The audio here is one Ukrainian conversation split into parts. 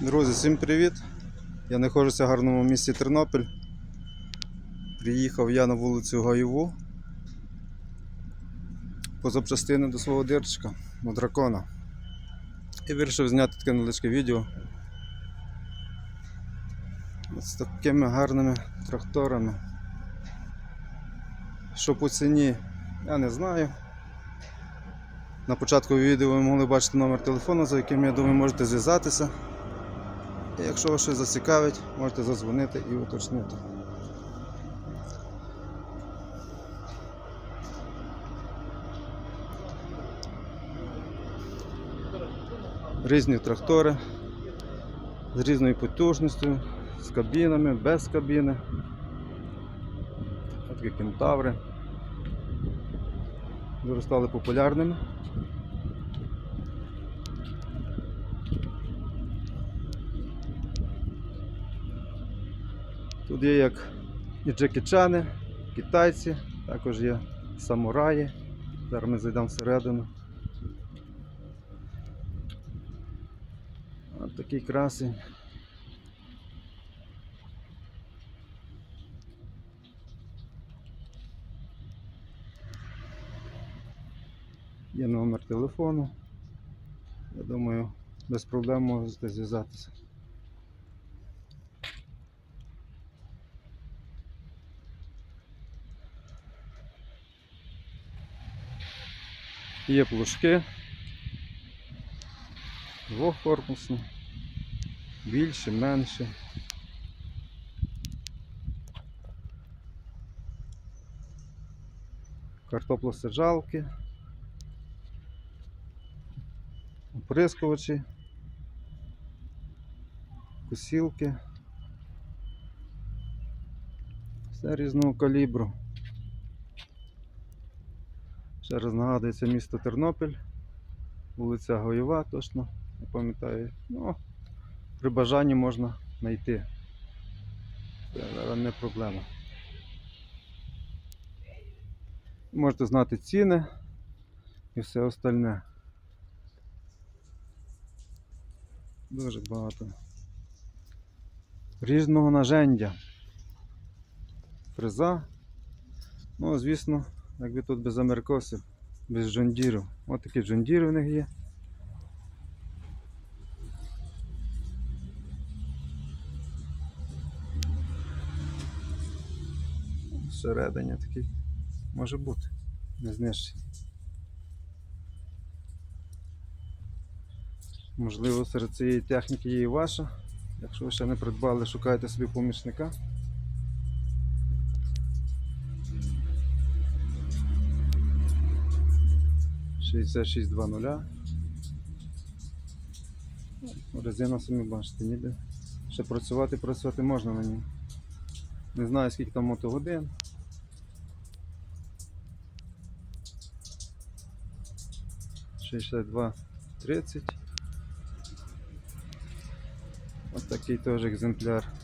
Друзі, всім привіт! Я знаходжуся в гарному місті Тернопіль. Приїхав я на вулицю Гаєву по запчастини до свого дирчика, у дракона. І вирішив зняти таке невеличке відео. З такими гарними тракторами. Що по ціні, я не знаю. На початку відео ви могли бачити номер телефону, за яким я думаю можете зв'язатися. І якщо вас щось зацікавить, можете задзвонити і уточнити. Різні трактори з різною потужністю, з кабінами, без кабіни. Такі кентаври. Дуже стали популярними. Тут є як і джекічани, китайці, також є самураї. Зараз ми зайдемо всередину. Ось такий красень. Є номер телефону. Я думаю, без проблем можете зв'язатися. Є плужки. Двохкорпусні. Більше, менше. Картоплосаджалки. Оприскувачі. Косілки. Все різного калібру. Ще раз нагадую, це місто Тернопіль, вулиця Гоєва, точно, не пам'ятаю. Ну, при бажанні можна знайти. Це не проблема. Можете знати ціни і все остальне. Дуже багато. Різного нажендя. Фреза. Ну, звісно, якби тут без америкосів, без джондірів. Ось такі джондіри в них є. Всередині такий може бути. Не знищений. Можливо, серед цієї техніки є і ваша. Якщо ви ще не придбали, шукайте собі помічника. Шістдесят шість два нуля. Ну, Резина самі бачите, ніби. Ще працювати, працювати можна на ній. Не знаю скільки там мотогодин. Шістдесят два тридцять. Ось такий теж екземпляр.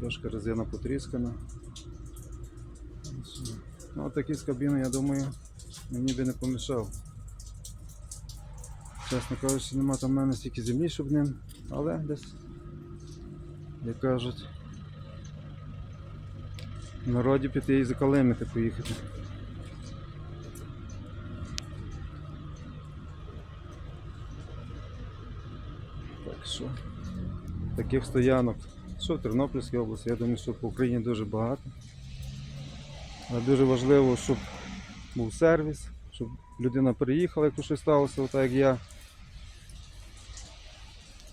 Трошки резина потріскана. Ну, от такий з кабіни, я думаю, мені би не помішав. Чесно кажучи, нема там в мене стільки землі, щоб ним, але десь, як кажуть, народі піти і закалемити поїхати. Так що, таких стоянок, що в Тернопільській області, я думаю, що по Україні дуже багато. Але дуже важливо, щоб був сервіс, щоб людина приїхала, якщо щось сталося, отак як я.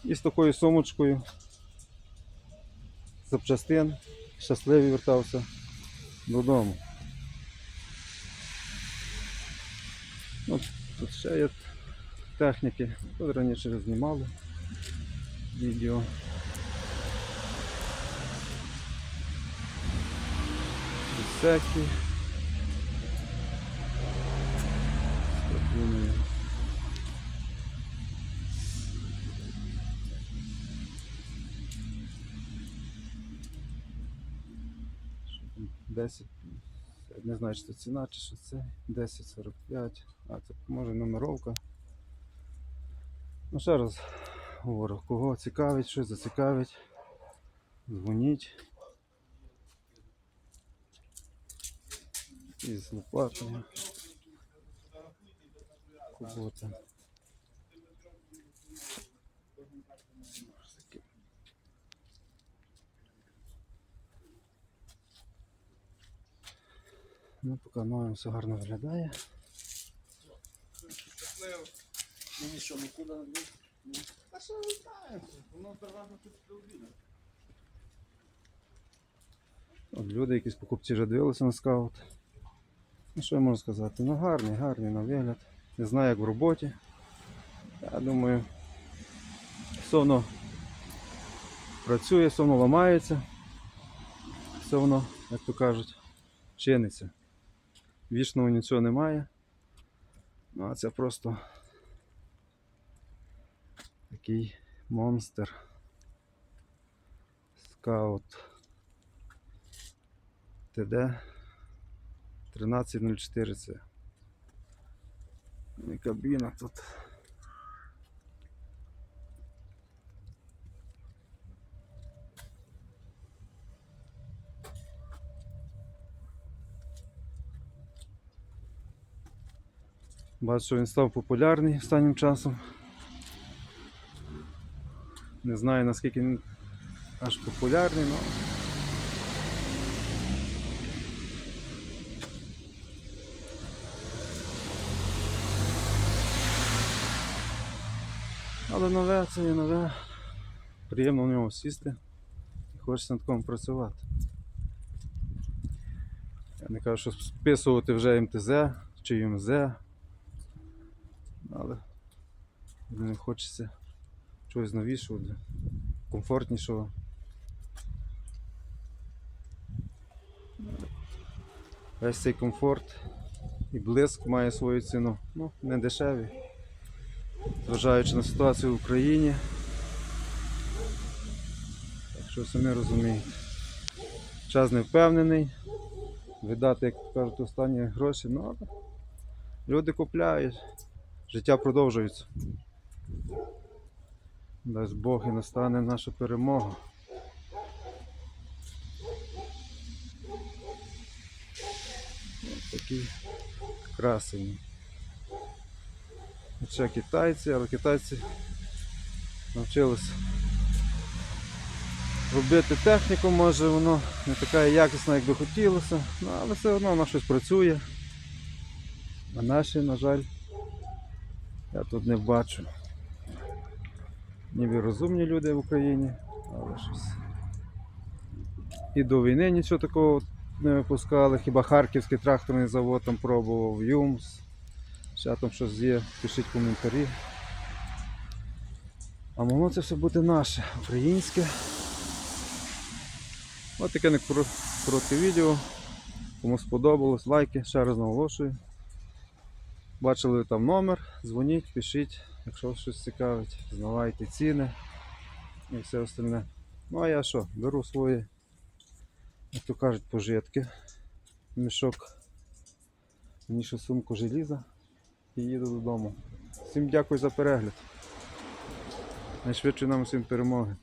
І з такою сумочкою запчастин щасливий вертався додому. Ну, тут ще є техніки, тут раніше знімали відео. Всякі. Що? 10. Не знаю, чи це ціна, чи що це. 1045. А, це може номеровка. Ну ще раз говорю, кого цікавить, що зацікавить, дзвоніть. Із лопатою. Кубота. Ну, поки маємо все гарно виглядає. Ну нічого, нікуди не буде. Та що ви знаєте? Воно переважно тут обіду. От люди, якісь покупці вже дивилися на скаут. Ну що я можу сказати? Ну гарний, гарний на вигляд. Не знаю, як в роботі. Я думаю, все воно працює, все воно ламається. Все воно, як то кажуть, чиниться. Вічного нічого немає. Ну а це просто такий монстр. Скаут. ТД 1304 це. І кабіна тут. Бачу, що він став популярний останнім часом. Не знаю наскільки він аж популярний, але Але нове це є нове. Приємно в нього сісти і хочеться на такому працювати. Я не кажу, що списувати вже МТЗ чи ЮМЗ. Але мені хочеться чогось новішого, комфортнішого. Весь цей комфорт і блиск має свою ціну. Ну, не дешеві зважаючи на ситуацію в Україні. Так що самі розумієте. Час не впевнений. Видати, як кажуть, останні гроші, ну але люди купляють, життя продовжується. Дасть Бог і настане наша перемога. Ось такий красень. Ще китайці, але китайці навчилися робити техніку, може воно не така якісна, як би хотілося, ну, але все одно воно щось працює. А наші, на жаль, я тут не бачу. Ніби розумні люди в Україні, але щось. І до війни нічого такого не випускали, хіба Харківський тракторний завод там пробував, ЮМС. Ще там щось є, пишіть коментарі. А могло це все бути наше, українське. Ось таке не коротке відео. Кому сподобалось, лайки, ще раз наголошую. Бачили там номер, дзвоніть, пишіть, якщо щось цікавить, знавайте ціни і все остальне. Ну а я що, беру свої, як то кажуть, пожитки. Мішок, ще сумку желіза і їду додому. Всім дякую за перегляд. Найшвидше нам всім перемоги.